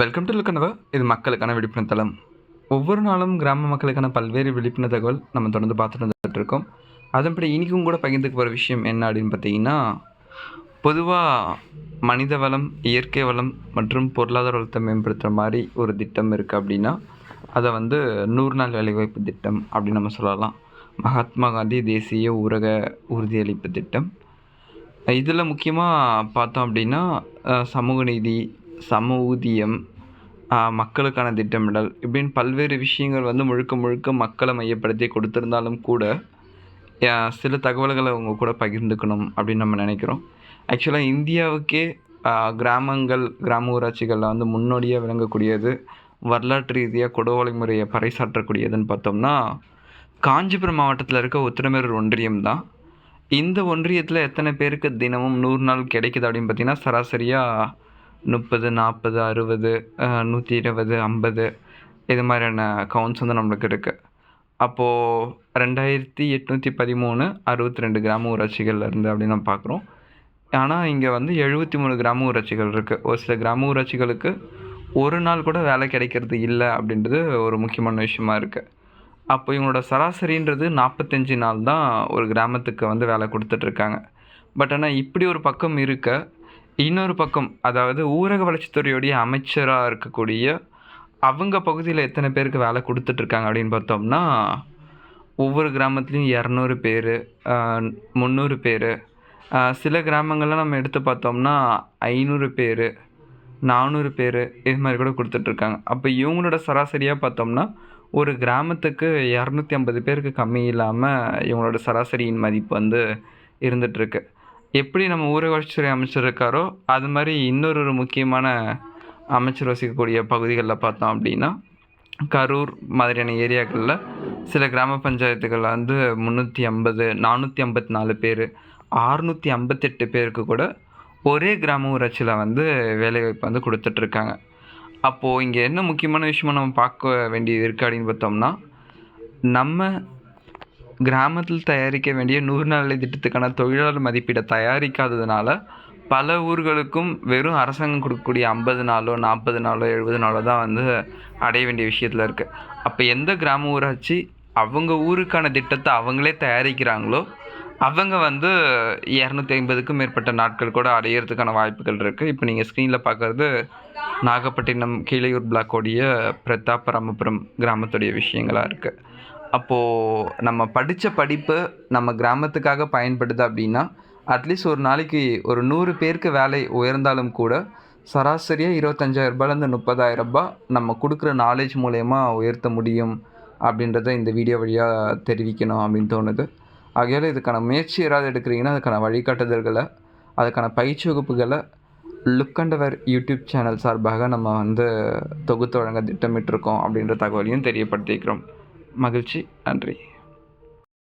Welcome to லுக்கனவா இது மக்களுக்கான விழிப்புணர்வு தளம். ஒவ்வொரு நாளும் கிராம மக்களுக்கான பல்வேறு விழிப்புணர்வு தகவல் நம்ம தொடர்ந்து பார்த்துட்டு வந்துட்டு இருக்கோம். அதன்படி இன்றைக்கும் கூட பகிர்ந்துக்க போகிற விஷயம் என்ன அப்படின்னு பார்த்தீங்கன்னா பொதுவாக மனித வளம் இயற்கை வளம் மற்றும் பொருளாதார வளத்தை மேம்படுத்துகிற மாதிரி ஒரு திட்டம் இருக்குது அப்படின்னா அதை வந்து நூறு நாள் வேலைவாய்ப்பு திட்டம் அப்படின்னு நம்ம சொல்லலாம். மகாத்மா காந்தி தேசிய ஊரக உறுதியளிப்பு திட்டம். இதில் முக்கியமாக பார்த்தோம் அப்படின்னா சமூக நீதி சம ஊதியம் மக்களுக்கான திட்டமிடல் இப்படின்னு பல்வேறு விஷயங்கள் வந்து முழுக்க முழுக்க மக்களை மையப்படுத்தி கொடுத்துருந்தாலும் கூட சில தகவல்களை அவங்க கூட பகிர்ந்துக்கணும் அப்படின்னு நம்ம நினைக்கிறோம். ஆக்சுவலாக இந்தியாவுக்கே கிராமங்கள் கிராம ஊராட்சிகளில் வந்து முன்னோடியாக விளங்கக்கூடியது வரலாற்று ரீதியாக கொடுவலை முறையை பறைசாற்றக்கூடியதுன்னு பார்த்தோம்னா காஞ்சிபுரம் மாவட்டத்தில் இருக்க உத்திரமேரூர் ஒன்றியம் தான். இந்த ஒன்றியத்தில் எத்தனை பேருக்கு தினமும் நூறு நாள் கிடைக்குது அப்படின்னு பார்த்தீங்கன்னா சராசரியாக முப்பது நாற்பது அறுபது நூற்றி இருபது ஐம்பது இது மாதிரியான கவுண்ட்ஸ் வந்து நம்மளுக்கு இருக்குது அப்போது ரெண்டாயிரத்தி எட்நூற்றி பதிமூணு அறுபத்தி ரெண்டு கிராம ஊராட்சிகள் இருந்து அப்படின்னு நம்ம பார்க்குறோம் ஆனால் இங்கே வந்து எழுபத்தி மூணு கிராம ஊராட்சிகள் இருக்குது ஒரு சில கிராம ஊராட்சிகளுக்கு ஒரு நாள் கூட வேலை கிடைக்கிறது இல்லை அப்படின்றது ஒரு முக்கியமான விஷயமா இருக்குது அப்போ இவங்களோட சராசரின்றது நாற்பத்தஞ்சு நாள் தான் ஒரு கிராமத்துக்கு வந்து வேலை கொடுத்துட்ருக்காங்க பட் ஆனால் இப்படி ஒரு பக்கம் இருக்க இன்னொரு பக்கம் அதாவது ஊரக வளர்ச்சித்துறையுடைய அமைச்சராக இருக்கக்கூடிய அவங்க பகுதியில் எத்தனை பேருக்கு வேலை கொடுத்துட்ருக்காங்க அப்படின்னு பார்த்தோம்னா ஒவ்வொரு கிராமத்துலேயும் இரநூறு பேர் முந்நூறு பேர் சில கிராமங்கள்லாம் நம்ம எடுத்து பார்த்தோம்னா ஐநூறு பேர் நானூறு பேர் இது மாதிரி கூட கொடுத்துட்ருக்காங்க. அப்போ இவங்களோட சராசரியாக பார்த்தோம்னா ஒரு கிராமத்துக்கு இரநூத்தி ஐம்பது பேருக்கு கம்மி இல்லாமல் இவங்களோட சராசரியின் மதிப்பு வந்து இருந்துகிட்ருக்கு எப்படி நம்ம ஊரக அமைச்சர் இருக்காரோ அது மாதிரி இன்னொரு ஒரு முக்கியமான அமைச்சர் வசிக்கக்கூடிய பகுதிகளில் பார்த்தோம் அப்படின்னா கரூர் மாதிரியான ஏரியாக்களில் சில கிராம பஞ்சாயத்துகளில் வந்து முந்நூற்றி ஐம்பது நானூற்றி ஐம்பத்தி நாலு பேர் ஆறுநூற்றி ஐம்பத்தெட்டு பேருக்கு கூட ஒரே கிராம ஊராட்சியில் வந்து வேலைவாய்ப்பு வந்து கொடுத்துட்ருக்காங்க. அப்போது இங்கே என்ன முக்கியமான விஷயமா நம்ம பார்க்க வேண்டியது இருக்குது அப்படின்னு பார்த்தோம்னா நம்ம கிராமத்தில் தயாரிக்க வேண்டிய நூறு நாள் திட்டத்துக்கான தொழிலாளர் மதிப்பீடை தயாரிக்காததுனால பல ஊர்களுக்கும் வெறும் அரசாங்கம் கொடுக்கக்கூடிய ஐம்பது நாளோ நாற்பது நாளோ எழுபது நாளோ தான் வந்து அடைய வேண்டிய விஷயத்தில் இருக்குது அப்போ எந்த கிராம ஊராட்சி அவங்க ஊருக்கான திட்டத்தை அவங்களே தயாரிக்கிறாங்களோ அவங்க வந்து இரநூத்தி ஐம்பதுக்கும் மேற்பட்ட நாட்கள் கூட அடையிறதுக்கான வாய்ப்புகள் இருக்குது இப்போ நீங்கள் ஸ்க்ரீனில் பார்க்குறது நாகப்பட்டினம் கீழையூர் பிளாக்கோடைய பிரதாபராமபுரம் கிராமத்துடைய விஷயங்களாக இருக்குது அப்போது நம்ம படித்த படிப்பு நம்ம கிராமத்துக்காக பயன்படுது அப்படின்னா அட்லீஸ்ட் ஒரு நாளைக்கு ஒரு நூறு பேருக்கு வேலை உயர்ந்தாலும் கூட சராசரியாக இருபத்தஞ்சாயிரம் ரூபாயிலேருந்து முப்பதாயிரம் ரூபாய் நம்ம கொடுக்குற நாலேஜ் மூலயமா உயர்த்த முடியும் அப்படின்றத இந்த வீடியோ வழியாக தெரிவிக்கணும் அப்படின்னு தோணுது. ஆகையால் இதுக்கான முயற்சி யாராவது எடுக்கிறீங்கன்னா அதுக்கான வழிகாட்டுதல்களை அதுக்கான பயிற்சி வகுப்புகளை லுக் அண்ட் அவர் யூடியூப் சேனல் சார்பாக நம்ம வந்து தொகுத்து வழங்க திட்டமிட்டிருக்கோம் அப்படின்ற தகவலையும் தெரியப்படுத்திக்கிறோம். மகிழ்ச்சி. நன்றி.